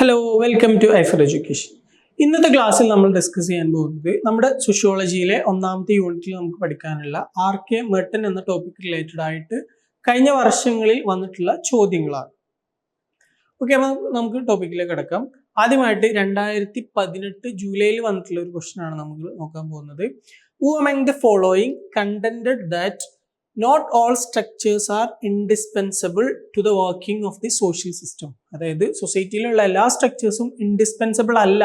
Hello welcome to Aifer education ഇന്നത്തെ ക്ലാസ്സിൽ നമ്മൾ ഡിസ്കസ് ചെയ്യാൻ പോകുന്നത് നമ്മുടെ സോഷ്യോളജിയിലെ ഒന്നാമത്തെ യൂണിറ്റിൽ നമുക്ക് പഠിക്കാനുള്ള ആർ കെ മെട്ടൻ എന്ന ടോപ്പിക് റിലേറ്റഡ് ആയിട്ട് കഴിഞ്ഞ വർഷങ്ങളിൽ വന്നിട്ടുള്ള ചോദ്യങ്ങളാണ്. ഓക്കെ അപ്പം നമുക്ക് ടോപ്പിക്കിലേക്ക് കിടക്കാം. ആദ്യമായിട്ട് രണ്ടായിരത്തി പതിനെട്ട് ജൂലൈയിൽ വന്നിട്ടുള്ള ഒരു ക്വസ്റ്റൻ ആണ് നമുക്ക് നോക്കാൻ പോകുന്നത്. Who among the following contended that not all structures are indispensable to the working of the social system അതായത് സൊസൈറ്റിയിലുള്ള എല്ലാ സ്ട്രക്ചേഴ്സും ഇൻഡിസ്പെൻസബിൾ അല്ല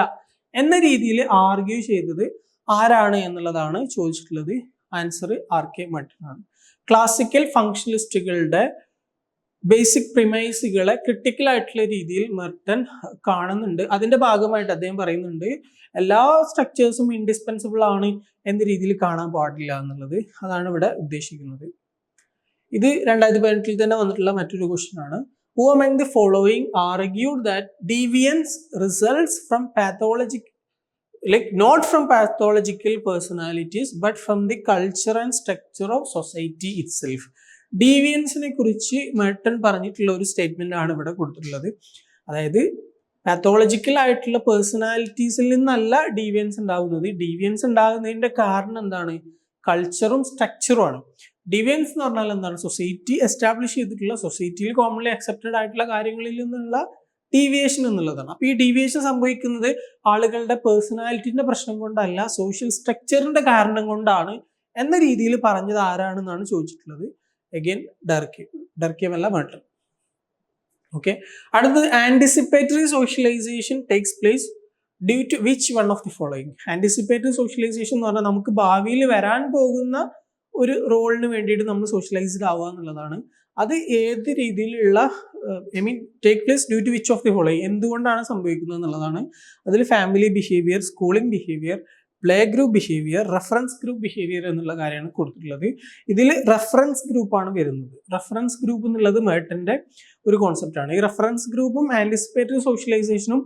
എന്ന രീതിയിൽ ആർഗ്യൂ ചെയ്തത് ആരാണ് എന്നുള്ളതാണ് ചോദിച്ചിട്ടുള്ളത്. ആൻസർ ആർ കെ മട്ടനാണ്. ക്ലാസിക്കൽ ഫങ്ഷണലിസ്റ്റുകളുടെ ബേസിക് പ്രിമൈസുകളെ ക്രിട്ടിക്കൽ ആയിട്ടുള്ള രീതിയിൽ മെർട്ടൻ കാണുന്നുണ്ട്. അതിന്റെ ഭാഗമായിട്ട് അദ്ദേഹം പറയുന്നുണ്ട് എല്ലാ സ്ട്രക്ചേഴ്സും ഇൻഡിസ്പെൻസിബിൾ ആണ് എന്ന രീതിയിൽ കാണാൻ പാടില്ല എന്നുള്ളത് അതാണ് ഇവിടെ ഉദ്ദേശിക്കുന്നത്. ഇത് രണ്ടായിരത്തി പതിനെട്ടിൽ തന്നെ വന്നിട്ടുള്ള മറ്റൊരു ക്വസ്റ്റ്യൻ ആണ്. Who among the following argued that deviance results from pathologic like not from pathological personalities but from the culture and structure of society itself ഡീവിയൻസിനെ കുറിച്ച് മേട്ടൺ പറഞ്ഞിട്ടുള്ള ഒരു സ്റ്റേറ്റ്മെന്റ് ആണ് ഇവിടെ കൊടുത്തിട്ടുള്ളത്. അതായത് പാത്തോളജിക്കൽ ആയിട്ടുള്ള പേഴ്സണാലിറ്റീസിൽ നിന്നല്ല ഡീവിയൻസ് ഉണ്ടാകുന്നത് ഡീവിയൻസ് ഉണ്ടാകുന്നതിന്റെ കാരണം എന്താണ്? കൾച്ചറും സ്ട്രക്ചറും ആണ്. ഡിവിയൻസ് എന്ന് പറഞ്ഞാൽ എന്താണ്? സൊസൈറ്റി എസ്റ്റാബ്ലിഷ് ചെയ്തിട്ടുള്ള സൊസൈറ്റിയിൽ കോമൺലി അക്സെപ്റ്റഡ് ആയിട്ടുള്ള കാര്യങ്ങളിൽ നിന്നുള്ള ഡീവിയേഷൻ എന്നുള്ളതാണ്. അപ്പോൾ ഈ ഡീവിയേഷൻ സംഭവിക്കുന്നത് ആളുകളുടെ പേഴ്സണാലിറ്റിന്റെ പ്രശ്നം കൊണ്ടല്ല സോഷ്യൽ സ്ട്രക്ചറിന്റെ കാരണം കൊണ്ടാണ് എന്ന രീതിയിൽ പറഞ്ഞത് ആരാണെന്നാണ് ചോദിച്ചിട്ടുള്ളത്. അഗൈൻ ഡർക്കിയം ഡർക്കിയമല്ല മട്ടൺ ഓക്കെ അടുത്തത് anticipatory socialization takes place due to which one of the following anticipatory socialization എന്ന് പറഞ്ഞാൽ നമുക്ക് ഭാവിയിൽ വരാൻ പോകുന്ന ഒരു റോളിന് വേണ്ടിയിട്ട് നമ്മൾ സോഷ്യലൈസ്ഡ് ആവുക എന്നുള്ളതാണ്. അത് ഏത് രീതിയിലുള്ള I mean take place due to which of the following എന്തുകൊണ്ടാണ് സംഭവിക്കുന്നത് എന്നുള്ളതാണ്. അതിൽ family behaviour schooling behaviour play group behaviour reference group behaviour എന്നുള്ള കാര്യമാണ് കൊടുത്തിട്ടുള്ളത്. ഇതിൽ റെഫറൻസ് ഗ്രൂപ്പാണ് വരുന്നത്. റെഫറൻസ് ഗ്രൂപ്പ് എന്നുള്ളത് മേട്ടന്റെ ഒരു കോൺസെപ്റ്റാണ് ഈ റെഫറൻസ് ഗ്രൂപ്പും ആന്റിസിപ്പേറ്ററി സോഷ്യലൈസേഷനും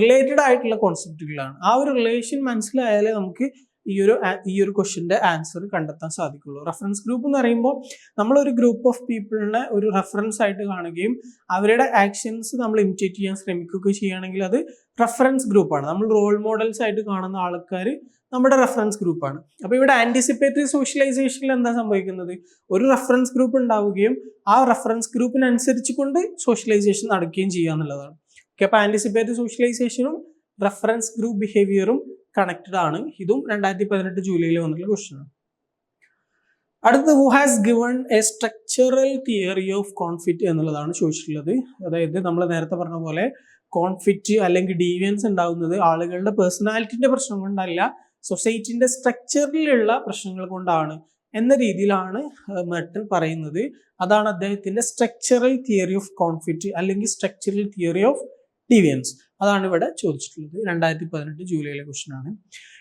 റിലേറ്റഡ് ആയിട്ടുള്ള കോൺസെപ്റ്റുകളാണ് ആ ഒരു റിലേഷൻ മനസ്സിലായാലേ നമുക്ക് ഈ ഒരു ഈ ഒരു ക്വസ്റ്റിന്റെ ആൻസർ കണ്ടെത്താൻ സാധിക്കുള്ളൂ. റെഫറൻസ് ഗ്രൂപ്പ് എന്ന് പറയുമ്പോൾ നമ്മളൊരു ഗ്രൂപ്പ് ഓഫ് പീപ്പിളിനെ ഒരു റെഫറൻസ് ആയിട്ട് കാണുകയും അവരുടെ ആക്ഷൻസ് നമ്മൾ ഇമിറ്റേറ്റ് ചെയ്യാൻ ശ്രമിക്കുകയൊക്കെ ചെയ്യുകയാണെങ്കിൽ അത് റെഫറൻസ് ഗ്രൂപ്പാണ് നമ്മൾ റോൾ മോഡൽസ് ആയിട്ട് കാണുന്ന ആൾക്കാർ നമ്മുടെ റെഫറൻസ് ഗ്രൂപ്പാണ് അപ്പോൾ ഇവിടെ ആന്റിസിപ്പേറ്ററി സോഷ്യലൈസേഷനിൽ എന്താ സംഭവിക്കുന്നത്? ഒരു റെഫറൻസ് ഗ്രൂപ്പ് ഉണ്ടാവുകയും ആ റെഫറൻസ് ഗ്രൂപ്പിനനുസരിച്ച് കൊണ്ട് സോഷ്യലൈസേഷൻ നടക്കുകയും ചെയ്യുക എന്നുള്ളതാണ്. ഓക്കെ അപ്പോൾ ആന്റിസിപ്പേറ്ററി സോഷ്യലൈസേഷനും റെഫറൻസ് ഗ്രൂപ്പ് ബിഹേവിയറും കണക്റ്റഡ് ആണ്. ഇതും രണ്ടായിരത്തി പതിനെട്ട് ജൂലൈയിൽ വന്നിട്ടുള്ള ക്വസ്റ്റൻ ആണ്. അടുത്തത് who has given a structural theory of conflict എന്നുള്ളതാണ് ചോദിച്ചിട്ടുള്ളത്. അതായത് നമ്മൾ നേരത്തെ പറഞ്ഞ പോലെ കോൺഫിറ്റ് അല്ലെങ്കിൽ ഡീവിയൻസ് ഉണ്ടാകുന്നത് ആളുകളുടെ പേഴ്സണാലിറ്റിന്റെ പ്രശ്നം കൊണ്ടല്ല സൊസൈറ്റിന്റെ സ്ട്രക്ചറിലുള്ള പ്രശ്നങ്ങൾ കൊണ്ടാണ് എന്ന രീതിയിലാണ് മെർട്ടൻ പറയുന്നത്. അതാണ് അദ്ദേഹത്തിന്റെ സ്ട്രക്ചറൽ തിയറി ഓഫ് കോൺഫിറ്റ് അല്ലെങ്കിൽ സ്ട്രക്ചറൽ തിയറി ഓഫ് ഡിവിയൻസ് അതാണ് ഇവിടെ ചോദിച്ചിട്ടുള്ളത്. രണ്ടായിരത്തി പതിനെട്ട് ജൂലൈയിലെ ക്വസ്റ്റൻ ആണ്.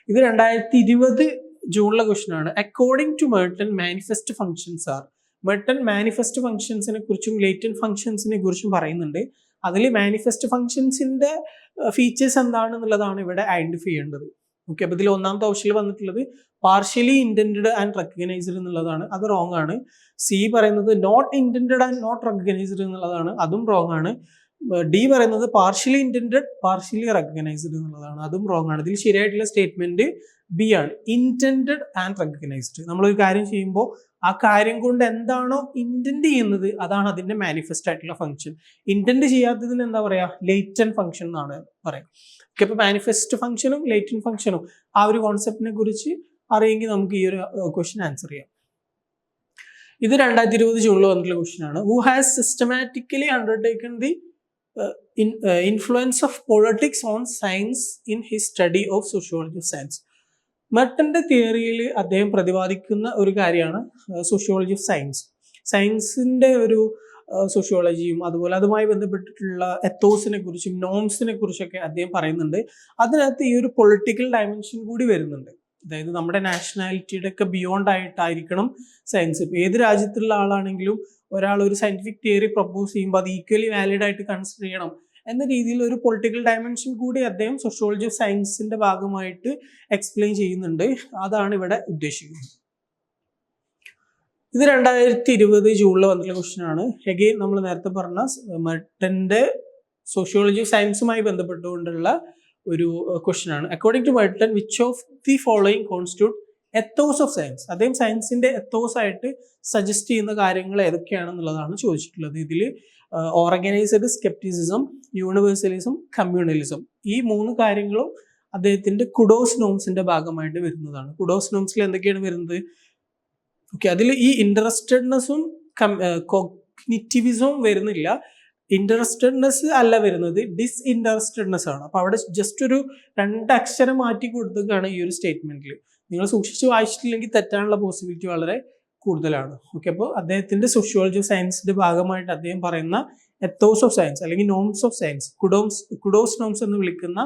ഇത് രണ്ടായിരത്തി ഇരുപത് ജൂണിലെ ക്വസ്റ്റൻ ആണ്. According to Merton manifest functions are Merton manifest ഫംഗ്ഷൻസിനെ കുറിച്ചും ലേറ്റൻ ഫംഗ്ഷൻസിനെ കുറിച്ചും പറയുന്നുണ്ട്. അതിൽ മാനിഫെസ്റ്റ് ഫംഗ്ഷൻസിന്റെ ഫീച്ചേഴ്സ് എന്താണെന്നുള്ളതാണ് ഇവിടെ ഐഡന്റിഫൈ ചെയ്യേണ്ടത്. ഓക്കെ അപ്പോൾ ഇതിൽ ഒന്നാമത്തെ ഓപ്ഷനിൽ വന്നിട്ടുള്ളത് പാർഷ്യലി ഇന്റൻഡ് ആൻഡ് റെക്കഗ്നൈസ്ഡ് എന്നുള്ളതാണ്. അത് റോങ് ആണ്. സി പറയുന്നത് not intend and not recognised എന്നുള്ളതാണ്. അതും റോങ് ആണ്. ഡി പറയുന്നത് പാർഷ്യലി ഇന്റൻഡ് പാർഷ്യലി റെക്കഗ്നൈസ്ഡ് എന്നുള്ളതാണ്. അതും റോങ് ആണ്. ഇതിൽ ശരിയായിട്ടുള്ള സ്റ്റേറ്റ്മെന്റ് ബി ആണ്. ഇന്റൻഡ് ആൻഡ് റെക്കഗ്നൈസ്ഡ് നമ്മളൊരു കാര്യം ചെയ്യുമ്പോൾ ആ കാര്യം കൊണ്ട് എന്താണോ ഇന്റൻഡ് ചെയ്യുന്നത് അതാണ് അതിന്റെ മാനിഫെസ്റ്റ് ആയിട്ടുള്ള ഫംഗ്ഷൻ ഇന്റൻഡ് ചെയ്യാത്തതിന് എന്താ പറയാ? ലേറ്റൻ ഫംഗ്ഷൻ എന്നാണ് പറയുക ഓക്കെ മാനിഫെസ്റ്റ് ഫംഗ്ഷനും ലേറ്റൻ ഫംഗ്ഷനും ആ ഒരു കോൺസെപ്റ്റിനെ കുറിച്ച് അറിയെങ്കിൽ നമുക്ക് ഈ ഒരു ക്വസ്റ്റ്യൻ ആൻസർ ചെയ്യാം. ഇത് രണ്ടായിരത്തി ഇരുപത് ജൂണിൽ വന്നിട്ടുള്ള ക്വസ്റ്റ്യൻ ആണ്. Who has systematically undertaken the influence of politics on science in his study of sociology of science മെർട്ടന്റെ തിയറിയിൽ അദ്ദേഹം പ്രതിപാദിക്കുന്ന ഒരു കാര്യമാണ് സോഷ്യോളജി ഓഫ് സയൻസ് സയൻസിന്റെ ഒരു സോഷ്യോളജിയും അതുപോലെ അതുമായി ബന്ധപ്പെട്ടിട്ടുള്ള എത്തോസിനെ കുറിച്ചും നോംസിനെ കുറിച്ചൊക്കെ അദ്ദേഹം പറയുന്നുണ്ട്. അതിനകത്ത് ഈ ഒരു പൊളിറ്റിക്കൽ ഡയമെൻഷൻ കൂടി വരുന്നുണ്ട്. അതായത് നമ്മുടെ നാഷണാലിറ്റിയുടെ ഒക്കെ ബിയോണ്ട് ആയിട്ടായിരിക്കണം സയൻസ് ഇപ്പം ഏത് രാജ്യത്തുള്ള ആളാണെങ്കിലും ഒരാൾ ഒരു സയന്റിഫിക് തിയറി പ്രപ്പോസ് ചെയ്യുമ്പോൾ അത് ഈക്വലി വാലിഡ് ആയിട്ട് കൺസിഡർ ചെയ്യണം എന്ന രീതിയിൽ ഒരു പൊളിറ്റിക്കൽ ഡയമെൻഷൻ കൂടി അദ്ദേഹം സോഷ്യോളജി ഓഫ് സയൻസിന്റെ ഭാഗമായിട്ട് എക്സ്പ്ലെയിൻ ചെയ്യുന്നുണ്ട്. അതാണ് ഇവിടെ ഉദ്ദേശിക്കുന്നത്. ഇത് രണ്ടായിരത്തി ഇരുപത് ജൂണിൽ വന്നിട്ടുള്ള ക്വസ്റ്റ്യൻ ആണ്. എഗെയിൻ നമ്മൾ നേരത്തെ പറഞ്ഞ മർട്ടന്റെ സോഷ്യോളജി സയൻസുമായി ബന്ധപ്പെട്ടുകൊണ്ടുള്ള ഒരു ക്വസ്റ്റ്യൻ ആണ്. According to Merton which of the following constitute ethos of science അദ്ദേഹം സയൻസിന്റെ എത്തോസ് ആയിട്ട് സജസ്റ്റ് ചെയ്യുന്ന കാര്യങ്ങൾ ഏതൊക്കെയാണെന്നുള്ളതാണ് ചോദിച്ചിട്ടുള്ളത്. ഇതിൽ ഓർഗനൈസ്ഡ് സ്കെപ്റ്റിസിസം യൂണിവേഴ്സലിസം കമ്മ്യൂണലിസം ഈ മൂന്ന് കാര്യങ്ങളും അദ്ദേഹത്തിന്റെ കുഡോസ് നോംസിന്റെ ഭാഗമായിട്ട് വരുന്നതാണ്. കുഡോസ് നോംസിൽ എന്തൊക്കെയാണ് വരുന്നത്? ഓക്കെ അതിൽ ഈ ഇൻട്രസ്റ്റഡ്നെസ്സും കോഗ്നിറ്റിവിസവും വരുന്നില്ല. ഇൻട്രസ്റ്റഡ്നെസ് അല്ല വരുന്നത് ഡിസ് ഇൻട്രസ്റ്റഡ്നെസ് ആണ്. അപ്പോൾ അവിടെ ജസ്റ്റ് ഒരു രണ്ട് അക്ഷരം മാറ്റി കൊടുത്തതാണ് ഈ ഒരു സ്റ്റേറ്റ്മെന്റിൽ നിങ്ങൾ സൂക്ഷിച്ച് വായിച്ചിട്ടില്ലെങ്കിൽ തെറ്റാനുള്ള പോസിബിലിറ്റി വളരെ കൂടുതലാണ്. ഓക്കെ അപ്പോൾ അദ്ദേഹത്തിന്റെ സോഷ്യോളജി ഓഫ് സയൻസിന്റെ ഭാഗമായിട്ട് അദ്ദേഹം പറയുന്ന എത്തോസ് ഓഫ് സയൻസ് അല്ലെങ്കിൽ norms of science cudoms CUDOS norms എന്ന് വിളിക്കുന്ന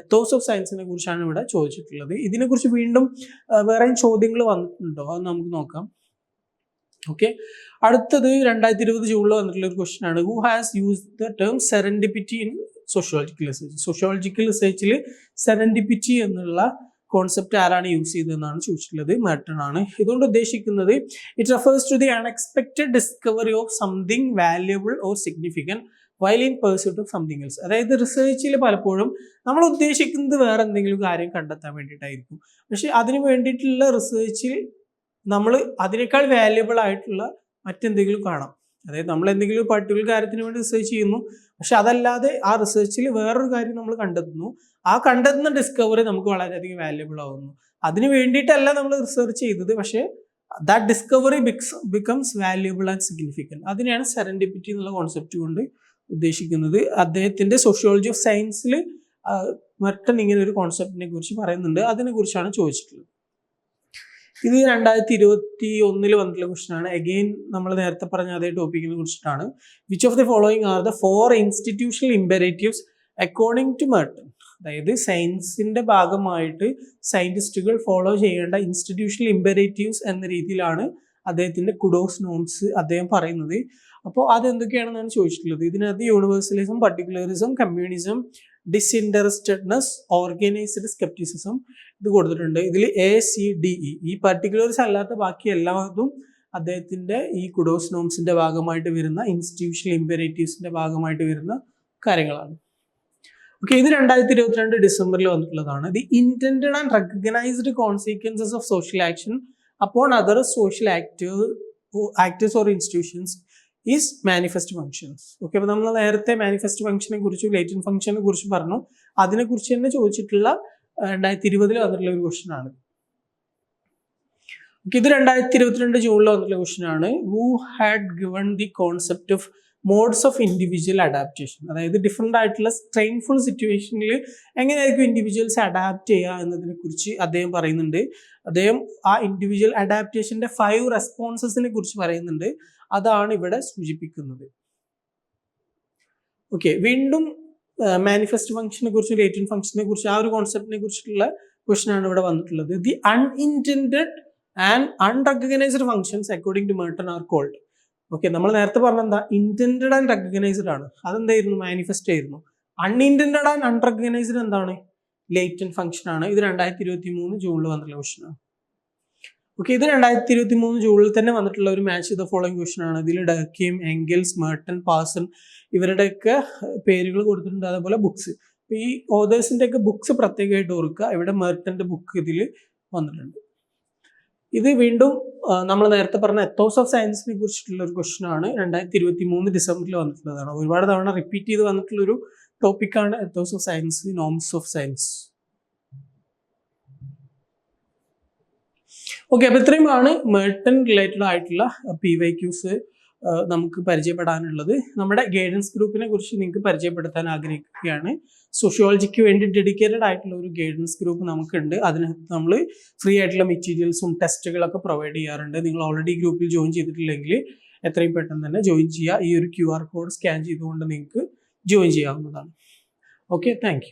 എത്തോസ് ഓഫ് സയൻസിനെ കുറിച്ചാണ് ഇവിടെ ചോദിച്ചിട്ടുള്ളത്. ഇതിനെക്കുറിച്ച് വീണ്ടും വേറെയും ചോദ്യങ്ങൾ വന്നിട്ടുണ്ടോ? അത് നമുക്ക് നോക്കാം. ഓക്കെ അടുത്തത് രണ്ടായിരത്തി ഇരുപത് ജൂണിൽ വന്നിട്ടുള്ള ഒരു ക്വസ്റ്റ്യൻ ആണ്. Who has use the term serendipity in sociological research sociological റിസർച്ചിൽ serendipity എന്നുള്ള കോൺസെപ്റ്റ് ആരാണ് യൂസ് ചെയ്തതെന്നാണ് ചോദിച്ചിട്ടുള്ളത്. മാറ്റൺ ആണ്. ഇതുകൊണ്ട് ഉദ്ദേശിക്കുന്നത് it refers to the unexpected discovery of something valuable or significant while in pursuit of something else അതായത് റിസർച്ചിൽ പലപ്പോഴും നമ്മൾ ഉദ്ദേശിക്കുന്നത് വേറെ എന്തെങ്കിലും കാര്യം കണ്ടെത്താൻ വേണ്ടിയിട്ടായിരിക്കും. പക്ഷെ അതിന് വേണ്ടിയിട്ടുള്ള റിസർച്ചിൽ നമ്മൾ അതിനേക്കാൾ വാല്യുബിൾ ആയിട്ടുള്ള മറ്റെന്തെങ്കിലും കാണാം. അതായത് നമ്മൾ എന്തെങ്കിലും ഒരു പർട്ടിക്കുലർ കാര്യത്തിന് വേണ്ടി റിസർച്ച് ചെയ്യുന്നു. പക്ഷെ അതല്ലാതെ ആ റിസർച്ചിൽ വേറൊരു കാര്യം നമ്മൾ കണ്ടെത്തുന്നു. ആ കണ്ടെത്തുന്ന ഡിസ്കവറി നമുക്ക് വളരെയധികം വാല്യുബിൾ ആവുന്നു. അതിന് വേണ്ടിയിട്ടല്ല നമ്മൾ റിസർച്ച് ചെയ്തത്. പക്ഷേ that discovery bix becomes valuable and significant അതിനെയാണ് സെറൻഡിപ്പിറ്റി എന്നുള്ള കോൺസെപ്റ്റ് കൊണ്ട് ഉദ്ദേശിക്കുന്നത്. അദ്ദേഹത്തിന്റെ സോഷ്യോളജി ഓഫ് സയൻസിൽ മെർട്ടൺ ഇങ്ങനെ ഒരു കോൺസെപ്റ്റിനെ കുറിച്ച് പറയുന്നുണ്ട്. അതിനെ കുറിച്ചാണ് ചോദിച്ചിട്ടുള്ളത്. ഇത് രണ്ടായിരത്തി ഇരുപത്തി ഒന്നിൽ വന്നിട്ടുള്ള ക്വസ്റ്റൻ ആണ്. അഗെയിൻ നമ്മൾ നേരത്തെ പറഞ്ഞ അതേ ടോപ്പിക്കിനെ കുറിച്ചിട്ടാണ്. Which of the following are the four institutional imperatives according to Merton അതായത് സയൻസിന്റെ ഭാഗമായിട്ട് സയന്റിസ്റ്റുകൾ ഫോളോ ചെയ്യേണ്ട ഇൻസ്റ്റിറ്റ്യൂഷണൽ ഇമ്പരേറ്റീവ്സ് എന്ന രീതിയിലാണ് അദ്ദേഹത്തിന്റെ കുഡോസ് നോംസ് അദ്ദേഹം പറയുന്നത്. അപ്പോൾ അതെന്തൊക്കെയാണെന്നാണ് ചോദിച്ചിട്ടുള്ളത്? ഇതിനകത്ത് universalism particularism communism disinterestedness organised scepticism ഇത് കൊടുത്തിട്ടുണ്ട്. ഇതിൽ എ സി ഡി ഇ ഈ പർട്ടിക്കുലർസ് അല്ലാത്ത ബാക്കി എല്ലാതും അദ്ദേഹത്തിന്റെ ഈ കുഡോസ് നോംസിന്റെ ഭാഗമായിട്ട് വരുന്ന ഇൻസ്റ്റിറ്റ്യൂഷണൽ ഇമ്പരേറ്റീവ്സിന്റെ ഭാഗമായിട്ട് വരുന്ന കാര്യങ്ങളാണ്. ഓക്കെ ഇത് രണ്ടായിരത്തി ഇരുപത്തിരണ്ട് ഡിസംബറിൽ വന്നിട്ടുള്ളതാണ്. The intend and recognised consequences of social action upon other social active actors or institutions is manifest functions okay അപ്പോൾ നമ്മൾ നേരത്തെ മാനിഫെസ്റ്റ് ഫംഗ്ഷനെ കുറിച്ചും ലേറ്റൻ ഫംഗ്ഷനെ കുറിച്ചും പറഞ്ഞു. അതിനെക്കുറിച്ച് തന്നെ ചോദിച്ചിട്ടുള്ള രണ്ടായിരത്തി ഇരുപതിൽ വന്നിട്ടുള്ള ഒരു ക്വസ്റ്റൻ ആണ്. ഇത് രണ്ടായിരത്തി ഇരുപത്തിരണ്ട് ജൂണിൽ വന്നിട്ടുള്ള ക്വസ്റ്റൻ ആണ്. Who had given the concept of modes of individual adaptation അതായത് ഡിഫറെന്റ് ആയിട്ടുള്ള സ്ട്രെയിൻഫുൾ സിറ്റുവേഷനിൽ എങ്ങനെയായിരിക്കും ഇൻഡിവിജ്വൽസ് അഡാപ്റ്റ് ചെയ്യുക എന്നതിനെ കുറിച്ച് അദ്ദേഹം പറയുന്നുണ്ട്. അദ്ദേഹം ആ ഇൻഡിവിജ്വൽ അഡാപ്റ്റേഷന്റെ ഫൈവ് റെസ്പോൺസസിനെ കുറിച്ച് പറയുന്നുണ്ട്. അതാണ് ഇവിടെ സൂചിപ്പിക്കുന്നത്. ഓക്കെ വീണ്ടും മാനിഫെസ്റ്റ് ഫംഗ്ഷനെ കുറിച്ചും ലേറ്റൻ ഫംഗ്ഷനെ കുറിച്ചും ആ ഒരു കോൺസെപ്റ്റിനെ കുറിച്ചിട്ടുള്ള ക്വസ്റ്റൻ ആണ് ഇവിടെ വന്നിട്ടുള്ളത്. The unintended and unrecognised functions according to Merton are called okay നമ്മൾ നേരത്തെ പറഞ്ഞ എന്താ? ഇന്റൻഡ് ആൻഡ് റെക്കഗ്നൈസ്ഡ് ആണ്. അതെന്തായിരുന്നു? മാനിഫെസ്റ്റ് ആയിരുന്നു. അൺഇന്റൻഡഡ് ആൻഡ് അൺറെക്കഗ്നൈസ്ഡ് എന്താണ്? ലേറ്റൻ ഫംഗ്ഷൻ ആണ്. ഇത് രണ്ടായിരത്തി ഇരുപത്തി മൂന്ന് ജൂണിൽ വന്നിട്ടുള്ള ക്വസ്റ്റൻ ആണ്. ഓക്കെ ഇത് രണ്ടായിരത്തി ഇരുപത്തി മൂന്ന് ജൂണിൽ തന്നെ വന്നിട്ടുള്ള ഒരു മാച്ച് ഇത് ഫോളോയിങ് ക്വസ്റ്റൻ ആണ്. ഇതിൽ ഡക്കിയും എങ്കിൽസ് മേർട്ടൺ പാസൺ ഇവരുടെയൊക്കെ പേരുകൾ കൊടുത്തിട്ടുണ്ട്. അതേപോലെ ബുക്സ് അപ്പോൾ ഈ ഓതേഴ്സിന്റെ ഒക്കെ ബുക്സ് പ്രത്യേകമായിട്ട് ഓർക്കുക. ഇവിടെ മേർട്ടന്റെ ബുക്ക് ഇതിൽ വന്നിട്ടുണ്ട്. ഇത് വീണ്ടും നമ്മൾ നേരത്തെ പറഞ്ഞ എത്തോസ് ഓഫ് സയൻസിനെ കുറിച്ചിട്ടുള്ള ഒരു ക്വസ്റ്റൻ ആണ്. രണ്ടായിരത്തി ഇരുപത്തി മൂന്ന് ഡിസംബറിൽ വന്നിട്ടുള്ളതാണ്. ഒരുപാട് തവണ റിപ്പീറ്റ് ചെയ്ത് വന്നിട്ടുള്ള ഒരു ടോപ്പിക്കാണ് ethos of science norms of science okay അപ്പോൾ ഇത്രയുമാണ് മേർട്ടൺ റിലേറ്റഡ് ആയിട്ടുള്ള പി വൈ ക്യൂസ് നമുക്ക് പരിചയപ്പെടാനുള്ളത്. നമ്മുടെ ഗൈഡൻസ് ഗ്രൂപ്പിനെ കുറിച്ച് നിങ്ങൾക്ക് പരിചയപ്പെടുത്താൻ ആഗ്രഹിക്കുകയാണ്. സോഷ്യോളജിക്ക് വേണ്ടി ഡെഡിക്കേറ്റഡ് ആയിട്ടുള്ള ഒരു ഗൈഡൻസ് ഗ്രൂപ്പ് നമുക്കുണ്ട്. അതിനകത്ത് നമ്മൾ ഫ്രീ ആയിട്ടുള്ള മെറ്റീരിയൽസും ടെസ്റ്റുകളൊക്കെ പ്രൊവൈഡ് ചെയ്യാറുണ്ട്. നിങ്ങൾ ഓൾറെഡി ഗ്രൂപ്പിൽ ജോയിൻ ചെയ്തിട്ടില്ലെങ്കിൽ എത്രയും പെട്ടെന്ന് തന്നെ ജോയിൻ ചെയ്യുക. ഈ ഒരു ക്യു ആർ കോഡ് സ്കാൻ ചെയ്തുകൊണ്ട് നിങ്ങൾക്ക് ജോയിൻ ചെയ്യാവുന്നതാണ്. Okay thank